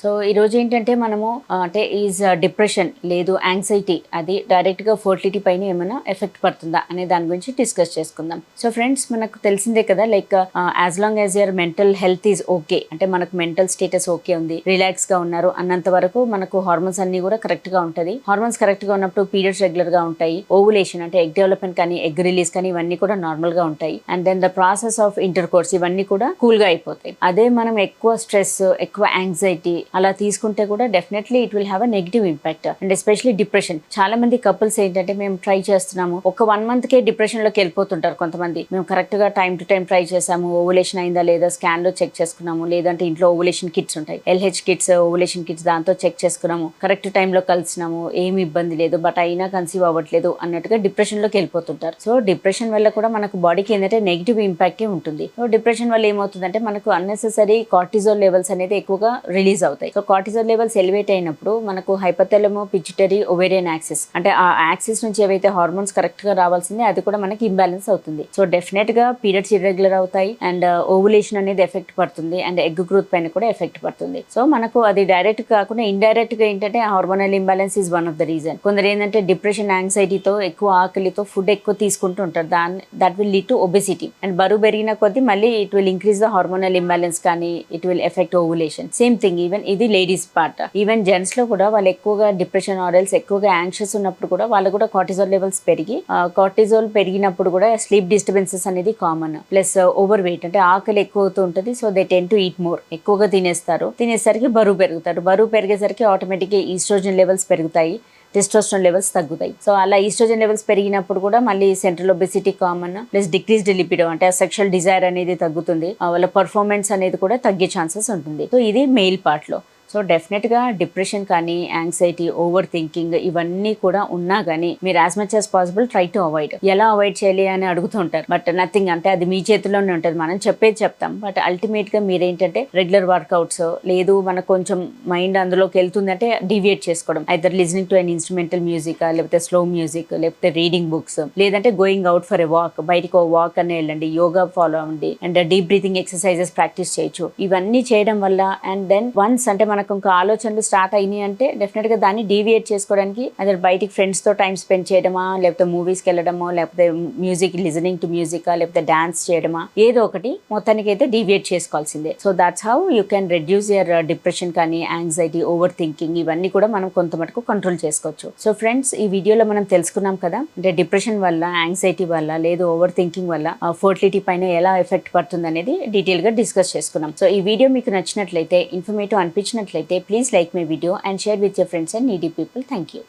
so ఈ రోజు ఏంటంటే మనము అంటే ఈజ్ డిప్రెషన్ లేదు యాంగ్జైటీ అది డైరెక్ట్గా ఫర్టిలిటీ పైన ఏమైనా ఎఫెక్ట్ పడుతుందా అనే దాని గురించి డిస్కస్ చేసుకుందాం. సో ఫ్రెండ్స్ మనకు తెలిసిందే కదా like as long as your mental health is okay అంటే మనకు మెంటల్ స్టేటస్ ఓకే ఉంది రిలాక్స్గా ఉన్నారు అన్నంత వరకు మనకు హార్మోన్స్ అన్ని కూడా కరెక్ట్గా ఉంటది. హార్మోన్స్ కరెక్ట్గా ఉన్నప్పుడు పీరియడ్స్ రెగ్యులర్గా ఉంటాయి ఓవులేషన్ అంటే ఎగ్ డెవలప్మెంట్ కానీ ఎగ్ రిలీజ్ కానీ ఇవన్నీ కూడా నార్మల్గా ఉంటాయి. And then the process of intercourse ఇవన్నీ కూడా కూల్గా అయిపోతాయి. అదే మనం ఎక్కువ స్ట్రెస్ ఎక్కువ యాంగ్జైటీ అలా తీసుకుంటే కూడా definitely it will have a negative impact and especially depression చాలా మంది కపుల్స్ ఏంటంటే మేము ట్రై చేస్తున్నాము. ఒక వన్ మంత్ కే డిప్రెషన్లోకి వెళ్ళిపోతుంటారు కొంతమంది. మేము కరెక్ట్గా టైం టు టైం ట్రై చేసాము. ఓవులేషన్ అయిందా లేదా స్కాన్లో చెక్ చేసుకున్నాము. లేదంటే ఇంట్లో ఓవులేషన్ కిట్స్ ఉంటాయి. L H kits ovulation kits దాంతో చెక్ చేసుకున్నాము. కరెక్ట్ టైంలో కలిసినాము. ఏమి ఇబ్బంది లేదు. బట్ అయినా కన్సీవ్ అవ్వట్లేదు అన్నట్టుగా డిప్రెషన్లోకి వెళ్ళిపోతుంటారు. సో డిప్రెషన్ వల్ల కూడా మనకు బాడీకి ఏంటంటే నెగిటివ్ ఇంపాక్టే ఉంటుంది. సో డిప్రెషన్ వల్ల ఏమవుతుందంటే మనకు అన్నెసెసరీ కార్టిజోల్ లెవెల్స్ అనేది ఎక్కువగా రిలీజ్ అవుతుంది అవుతాయి ఇక కార్టిజోల్ లెవెల్స్ ఎలివేట్ అయినప్పుడు మనకు హైపథెలమో పిచ్యుటరీ ఒవేరియన్ యాక్సిస్ అంటే ఆ యాక్సిస్ నుంచి ఏవైతే హార్మోన్స్ కరెక్ట్గా రావాల్సిందే అది కూడా మనకి ఇంబ్యాలెన్స్ అవుతుంది. సో డెఫినెట్గా పీరియడ్స్ ఇర్రెగ్యులర్ అవుతాయి అండ్ ఓవులేషన్ uh, అనేది ఎఫెక్ట్ పడుతుంది అండ్ ఎగ్ గ్రోత్ పైన కూడా ఎఫెక్ట్ పడుతుంది. సో మనకు అది డైరెక్ట్ కాకుండా ఇండైరెక్ట్గా ఏంటంటే hormonal imbalance is one of the reason కొందరు ఏంటంటే డిప్రెషన్ యాంగ్జైటీతో ఎక్కువ ఆకలితో ఫుడ్ ఎక్కువ తీసుకుంటూ ఉంటారు. దాని that will lead to obesity and బరువు పెరిగిన కొద్దీ మళ్ళీ it will increase the hormonal imbalance కానీ it will effect ovulation same thing even ఇది లేడీస్ పార్ట్. ఈవెన్ జెంట్స్లో కూడా వాళ్ళు ఎక్కువగా డిప్రెషన్ ఆరల్స్ ఎక్కువగా యాంగ్షియస్ ఉన్నప్పుడు కూడా వాళ్ళు కూడా కార్టిజోల్ లెవెల్స్ పెరిగి కార్టిజోల్ పెరిగినప్పుడు కూడా స్లీప్ డిస్టర్బెన్సెస్ అనేది కామన్ ప్లస్ ఓవర్ వెయిట్ అంటే ఆకలి ఎక్కువ అవుతూ ఉంటుంది so they tend to eat more ఎక్కువగా తినేస్తారు. తినేసరికి బరువు పెరుగుతారు. బరువు పెరిగేసరికి ఆటోమేటిక్గా ఈస్ట్రోజన్ లెవెల్స్ పెరుగుతాయి. టెస్టోస్ట్రాన్ లెవెల్స్ తగ్గుతాయి. సో అలా ఈస్ట్రోజన్ లెవెల్స్ పెరిగినప్పుడు కూడా మళ్ళీ central obesity common plus decreased libido అంటే సెక్షువల్ డిజైర్ అనేది తగ్గుతుంది. వాళ్ళ పర్ఫార్మెన్స్ అనేది కూడా తగ్గే ఛాన్సెస్ ఉంటుంది. సో ఇది మెయిల్ పార్ట్లో సో డెఫినెట్గా డిప్రెషన్ కానీ యాంగ్జైటీ ఓవర్ థింకింగ్ ఇవన్నీ కూడా ఉన్నా కానీ మీరు as much as possible try to avoid ఎలా అవాయిడ్ చేయాలి అని అడుగుతుంటారు బట్ నథింగ్ అంటే అది మీ చేతిలోనే ఉంటుంది. మనం చెప్పేది చెప్తాం. బట్ అల్టిమేట్గా మీరేంటంటే రెగ్యులర్ వర్కౌట్స్ లేదు మనకు కొంచెం మైండ్ అందులోకి వెళ్తుందంటే డివియేట్ చేసుకోవడం. Either listening to an instrumental music లేకపోతే స్లో మ్యూజిక్ లేకపోతే రీడింగ్ బుక్స్ లేదంటే going out for a walk బయటకు వాక్ అని వెళ్ళండి యోగా ఫాలో అవ్వండి and deep breathing exercises practice చేయొచ్చు. ఇవన్నీ చేయడం వల్ల అండ్ దెన్ వన్స్ అంటే మన మనకు ఇంకా ఆలోచనలు స్టార్ట్ అయినాయి అంటే డెఫినెట్గా దాన్ని డీవియేట్ చేసుకోవడానికి అదే బయటికి ఫ్రెండ్స్తో టైం స్పెండ్ చేయడమా లేకపోతే మూవీస్కి వెళ్ళడమో లేకపోతే మ్యూజిక్ లిజనింగ్ టు మ్యూజిక్ లేకపోతే డాన్స్ చేయడమా ఏదో ఒకటి మొత్తానికి అయితే డీవియేట్ చేసుకోవాల్సిందే so that's how you can reduce your depression కానీ యాంగ్జైటీ ఓవర్ థింకింగ్ ఇవన్నీ కూడా మనం కొంత మటుకు కంట్రోల్ చేసుకోవచ్చు. సో ఫ్రెండ్స్ ఈ వీడియోలో మనం తెలుసుకున్నాం కదా అంటే డిప్రెషన్ వల్ల యాంగ్జైటీ వల్ల లేదు ఓవర్ థింకింగ్ వల్ల ఫర్టిలిటీ పైన ఎలా ఎఫెక్ట్ పడుతుంది అనేది డీటెయిల్గా డిస్కస్ చేసుకున్నాం. సో ఈ వీడియో మీకు నచ్చినట్లయితే informative అనిపించినట్లయితే please like my video and share with your friends and needy people thank you